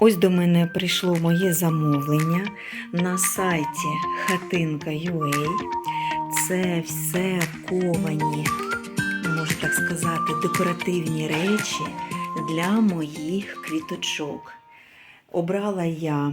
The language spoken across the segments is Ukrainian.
Ось до мене прийшло моє замовлення на сайті хатинка.ua. Це все ковані, можна так сказати, декоративні речі для моїх квіточок. Обрала я,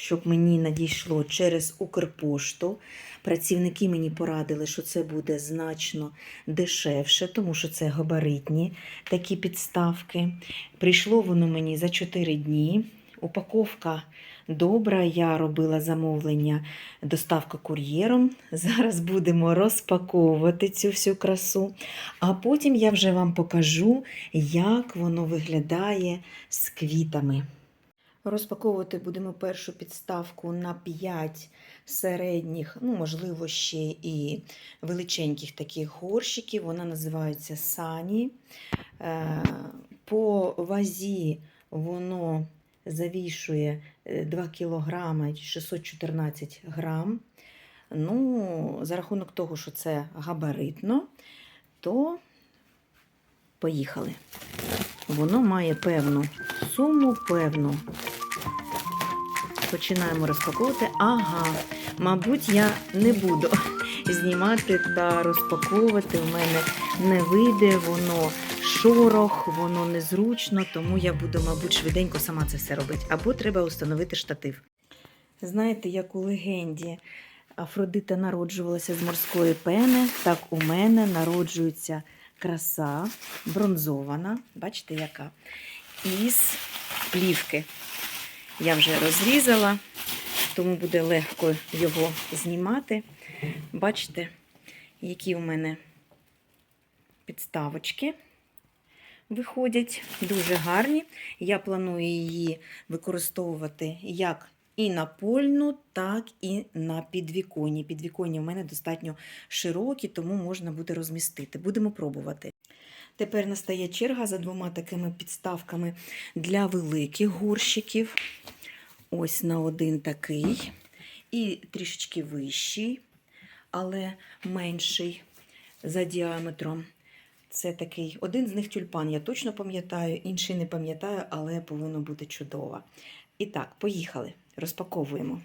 щоб мені надійшло через Укрпошту. Працівники мені порадили, що це буде значно дешевше, тому що це габаритні такі підставки. Прийшло воно мені за 4 дні. Упаковка добра. Я робила замовлення, доставка кур'єром. Зараз будемо розпаковувати цю всю красу. А потім я вже вам покажу, як воно виглядає з квітами. Розпаковувати будемо першу підставку на 5 середніх, ну, можливо, ще і величеньких таких горщиків. Вона називається Сані. Е, По вазі воно завішує е, 2 кг 614 грам. Ну, за рахунок того, що це габаритно, то поїхали. Воно має певну суму, певну. Починаємо розпаковувати. Ага, мабуть, я не буду знімати та розпаковувати. У мене не вийде воно шорох, воно незручно, тому я буду, мабуть, швиденько сама це все робити. Або треба установити штатив. Знаєте, як у легенді Афродита народжувалася з морської пени, так у мене народжується краса бронзована. Бачите, яка? Із плівки. Я вже розрізала, тому буде легко його знімати. Бачите, які у мене підставочки виходять, дуже гарні. Я планую її використовувати як і напольну, так і на підвіконні. Підвіконні в мене достатньо широкі, тому можна буде розмістити. Будемо пробувати. Тепер настає черга за двома такими підставками для великих горщиків. Ось на один такий. І трішечки вищий, але менший за діаметром. Це такий один з них тюльпан, я точно пам'ятаю, інший не пам'ятаю, але повинно бути чудово. І так, поїхали. Розпаковуємо.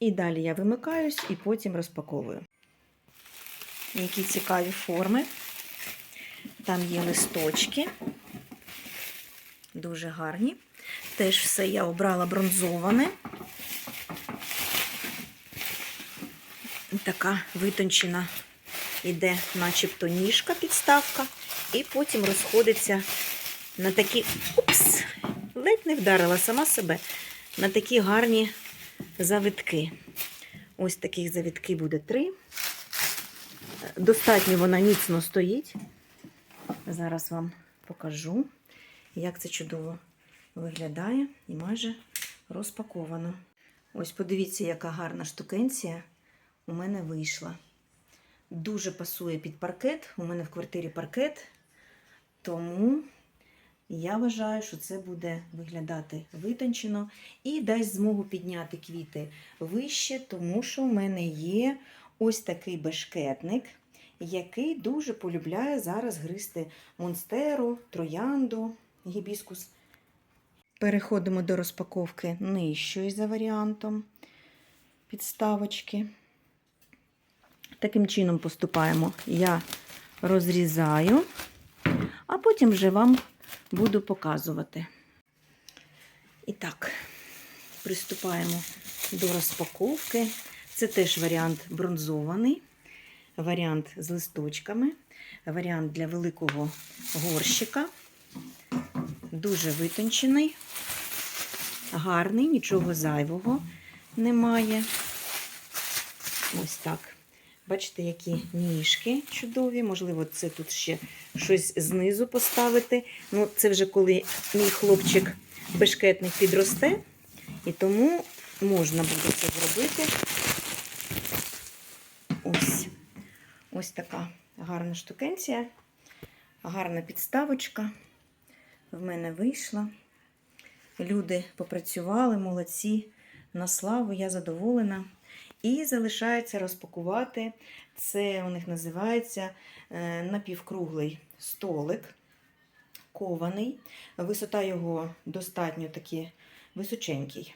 І далі я вимикаюсь і потім розпаковую. Які цікаві форми. Там є листочки, дуже гарні. Теж все я обрала бронзоване. Така витончена іде, начебто ніжка підставка, і потім розходиться на такі. Упс! Ледь не вдарила сама себе на такі гарні завитки. Ось таких завитки буде три. Достатньо вона міцно стоїть. Зараз вам покажу, як це чудово виглядає і майже розпаковано. Ось подивіться, яка гарна штукенція у мене вийшла. Дуже пасує під паркет. У мене в квартирі паркет, тому я вважаю, що це буде виглядати витончено і дасть змогу підняти квіти вище, тому що в мене є ось такий бешкетник, який дуже полюбляє зараз гристи монстеру, троянду, гібіскус. Переходимо до розпаковки нижчої за варіантом підставочки. Таким чином поступаємо. Я розрізаю, а потім вже вам буду показувати. І так, приступаємо до розпаковки. Це теж варіант бронзований, варіант з листочками, варіант для великого горщика. Дуже витончений, гарний, нічого зайвого немає. Ось так. Бачите, які ніжки чудові. Можливо, це тут ще щось знизу поставити. Ну, це вже коли мій хлопчик бешкетник підросте, і тому можна буде це зробити. Ось ось така гарна штукенція, гарна підставочка. В мене вийшла. Люди попрацювали, молодці. На славу, я задоволена. І залишається розпакувати. Це у них називається е, напівкруглий столик, кований. Висота його достатньо таки височенький.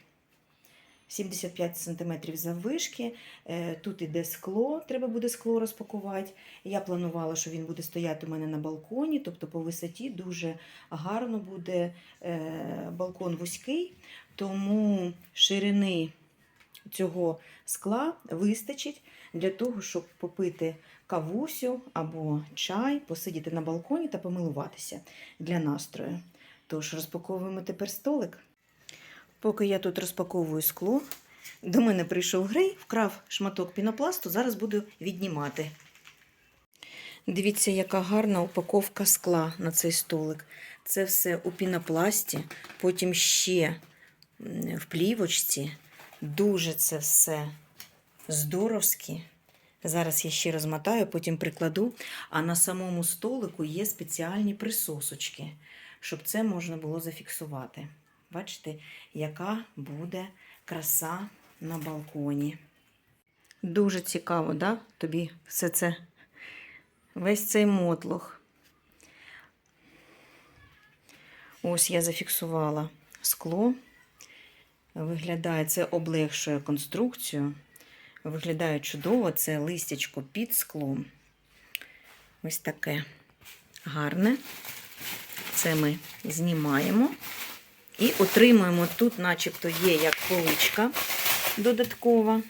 75 см заввишки. Е, Тут іде скло, треба буде скло розпакувати. Я планувала, що він буде стояти у мене на балконі, тобто по висоті дуже гарно буде е, балкон вузький, тому ширини цього скла вистачить для того, щоб попити кавусю або чай, посидіти на балконі та помилуватися для настрою. Тож розпаковуємо тепер столик. Поки я тут розпаковую скло, до мене прийшов грей, вкрав шматок пінопласту, зараз буду віднімати. Дивіться, яка гарна упаковка скла на цей столик. Це все у пінопласті, потім ще в плівочці. Дуже це все здоровськи. Зараз я ще розмотаю, потім прикладу. А на самому столику є спеціальні присосочки, щоб це можна було зафіксувати. Бачите, яка буде краса на балконі. Дуже цікаво, да? Тобі все це, весь цей мотлох. Ось я зафіксувала скло. Виглядає, це облегшує конструкцію. Виглядає чудово, це листячко під склом. Ось таке гарне. Це ми знімаємо. І отримуємо тут, начебто, є як поличка додаткова.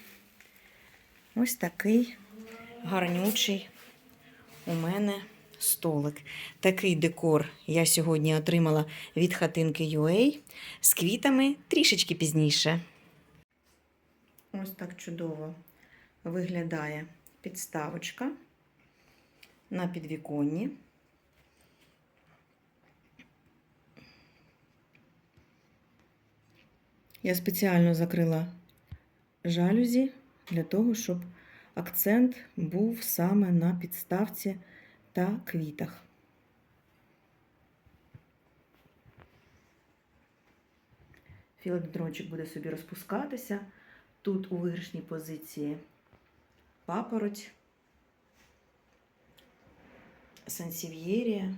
Ось такий гарнючий у мене столик. Такий декор я сьогодні отримала від хатинки UA з квітами трішечки пізніше. Ось так чудово виглядає підставочка на підвіконні. Я спеціально закрила жалюзі для того, щоб акцент був саме на підставці та квітах. Філодендрончик буде собі розпускатися. Тут у виграшній позиції папороть, сансів'єрія,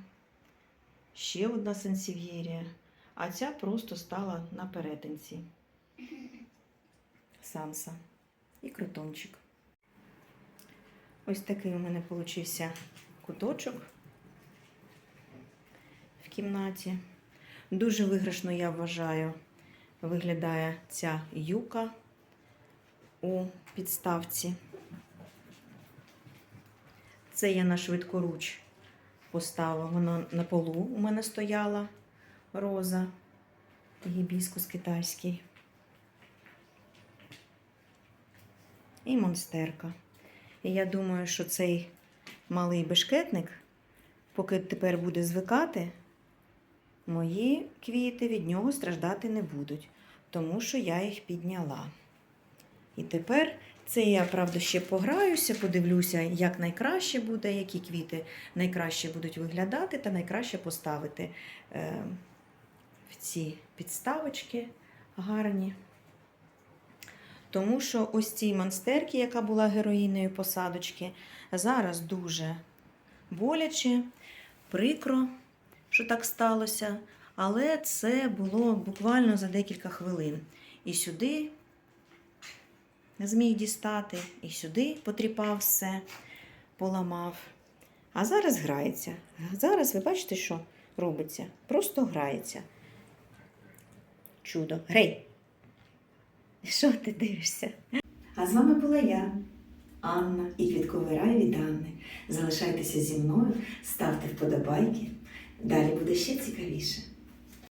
ще одна сансів'єрія, а ця просто стала на перетинці. Санса і кротончик. Ось такий у мене получився куточок в кімнаті. Дуже виграшно, я вважаю, виглядає ця юка у підставці. Це я на швидкоруч поставила. Вона на полу у мене стояла роза, гібіскус китайський. І монстерка. І я думаю, що цей малий бешкетник, поки тепер буде звикати, мої квіти від нього страждати не будуть, тому що я їх підняла. І тепер це я, правда, ще пограюся, подивлюся, як найкраще буде, які квіти найкраще будуть виглядати, та найкраще поставити е, в ці підставочки гарні. Тому що ось цій монстерки, яка була героїнею посадочки, зараз дуже боляче, прикро, що так сталося. Але це було буквально за декілька хвилин. І сюди зміг дістати, і сюди потріпав все, поламав. А зараз грається. Зараз ви бачите, що робиться? Просто грається. Чудо. Грей! Що ти дивишся? А з вами була я, Анна і Квітковий рай від Анни. Залишайтеся зі мною, ставте вподобайки. Далі буде ще цікавіше.